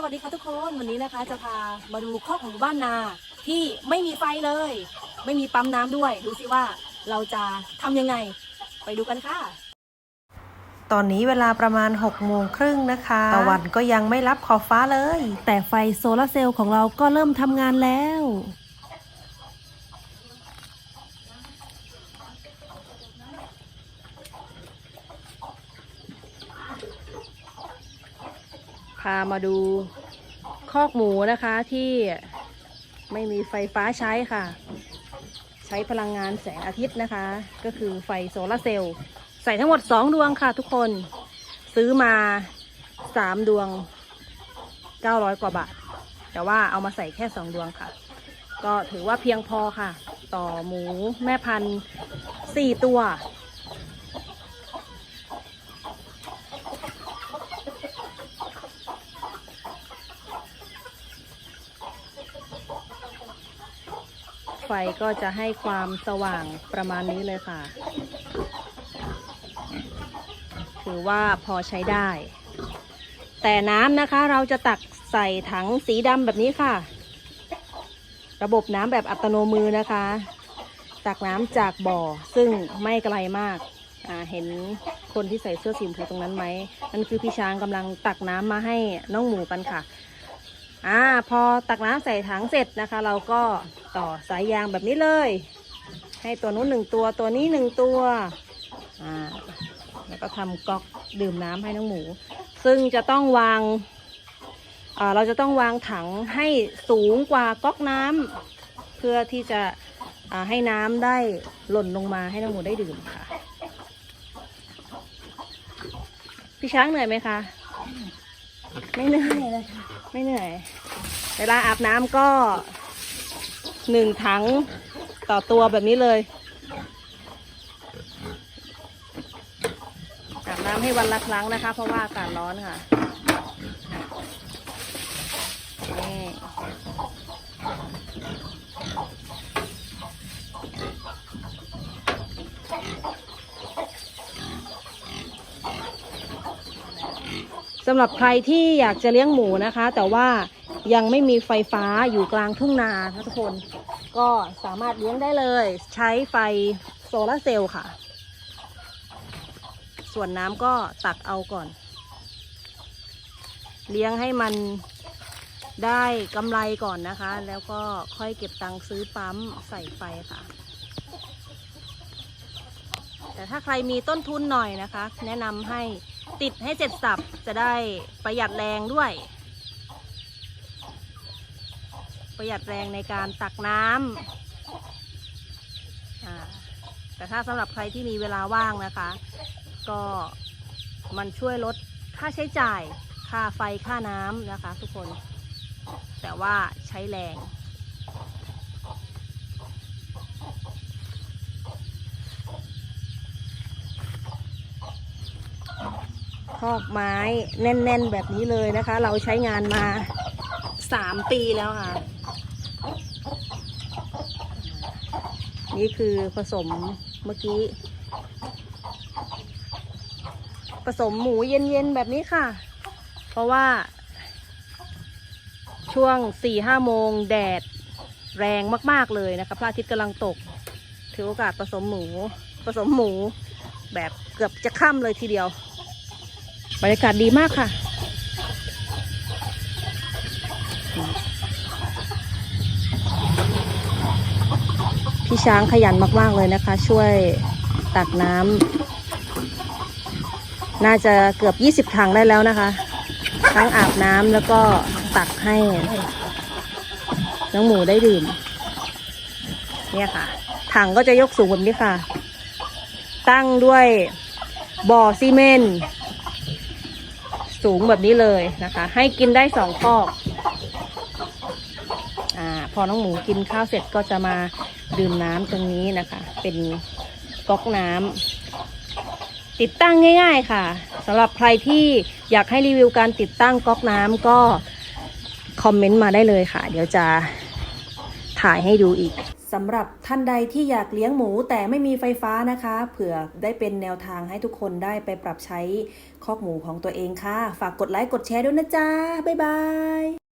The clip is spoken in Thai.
สวัสดีค่ะทุกคนวันนี้นะคะจะพามาดูครอบของหมู่บ้านนาที่ไม่มีไฟเลย ไม่มีปั๊มน้ำด้วย ดูสิว่าเราจะทำยังไง ไปดูกันค่ะ ตอนนี้เวลาประมาณ6โมงครึ่งนะคะตะวันก็ยังไม่รับขอบฟ้าเลย แต่ไฟโซลาร์เซลล์ของเราก็เริ่มทำงานแล้วามาดูคอกหมูนะคะที่ไม่มีไฟฟ้าใช้ค่ะ ใช้พลังงานแสงอาทิตย์นะคะ ก็คือไฟโซลาเซลล์ใส่ทั้งหมด 2 ดวงค่ะทุกคนซื้อมา 3 ดวง 900 กว่าบาท แต่ว่าเอามาใส่แค่ 2 ดวงค่ะ ก็ถือว่าเพียงพอค่ะ ต่อหมูแม่พันธุ์4ตัว ไฟก็จะให้ความสว่างประมาณนี้เลยค่ะ ถือว่าพอใช้ได้ แต่น้ำนะคะเราจะตักใส่ถังสีดำแบบนี้ค่ะ ระบบน้ำแบบอัตโนมือนะคะ ตักน้ำจากบ่อซึ่งไม่ไกลมากอ่าเห็นคนที่ใส่เสื้อสีชมพูตรงนั้นไหมนั่นคือพี่ช้างกำลังตักน้ำมาให้น้องหมูกันค่ะอ่าพอตักน้ำใส่ถังเสร็จนะคะ เราก็ ต่อสายยางแบบนี้เลย ให้ตัวนู้นหนึ่งตัวตัวนี้หนึ่งตัวอ่าแล้วก็ทำก๊อกดื่มน้ำให้น้องหมู ซึ่งจะต้องวางอ่าเราจะต้องวางถังให้สูงกว่าก๊อกน้ำเพื่อที่จะอ่าให้น้ำได้หล่นลงมาให้น้องหมูได้ดื่มค่ะ พี่ช้างเหนื่อยไหมคะ ไม่เหนื่อยเลยค่ะไม่เหนื่อย เวลาอาบน้ำก็ หนึ่งถังต่อตัวแบบนี้เลยอาบน้ำให้วันละครั้งนะคะ เพราะว่าอากาศร้อนค่ะนี่สำหรับใครที่อยากจะเลี้ยงหมูนะคะ แต่ว่ายังไม่มีไฟฟ้าอยู่กลางทุ่งนาค่ะทุกคน ก็สามารถเลี้ยงได้เลย ใช้ไฟโซลาเซลล์ค่ะ ส่วนน้ำก็ตักเอาก่อน เลี้ยงให้มันได้กำไรก่อนนะคะ แล้วก็ค่อยเก็บตังค์ซื้อปั๊มใส่ไฟค่ะ แต่ถ้าใครมีต้นทุนหน่อยนะคะ แนะนำให้ติดให้เสร็จสับจะได้ประหยัดแรงด้วย ประหยัดแรงในการตักน้ำแต่ถ้าสำหรับใครที่มีเวลาว่างนะคะ ก็มันช่วยลดค่าใช้จ่ายค่าไฟค่าน้ำนะคะ ทุกคน แต่ว่าใช้แรงคอกไม้แน่น ๆ แบบนี้เลยนะคะ เราใช้งานมาสามปีแล้วค่ะ นี่คือผสมเมื่อกี้ ผสมหมูเย็นๆแบบนี้ค่ะ เพราะว่า ช่วงสี่ห้าโมงแดดแรงมากๆเลยนะคะพระอาทิตย์กำลังตก ถือโอกาสผสมหมู ผสมหมูแบบเกือบจะค่ำเลยทีเดียว บรรยากาศดีมากค่ะ พี่ช้างขยันมาก ๆ เลยนะคะ ช่วยตักน้ำน่าจะเกือบ 20 ถังได้แล้วนะคะ ทั้งอาบน้ำแล้วก็ตักให้ น้องหมูได้ดื่ม เนี่ยค่ะ ถังก็จะยกสูงแบบนี้ค่ะ ตั้งด้วยบ่อซีเมนต์สูงแบบนี้เลยนะคะ ให้กินได้สองคอกอพอน้องหมูกินข้าวเสร็จก็จะมา ดื่มน้ำตรงนี้นะคะ เป็นก๊อกน้ำติดตั้งง่าย ๆค่ะสำหรับใครที่อยากให้รีวิวการติดตั้งก๊อกน้ำก็คอมเมนต์มาได้เลยค่ะ เดี๋ยวจะถ่ายให้ดูอีกสำหรับท่านใดที่อยากเลี้ยงหมูแต่ไม่มีไฟฟ้านะคะ เผื่อได้เป็นแนวทางให้ทุกคนได้ไปปรับใช้คอกหมูของตัวเองค่ะ ฝากกดไลค์กดแชร์ด้วยนะจ๊ะ บ๊ายบาย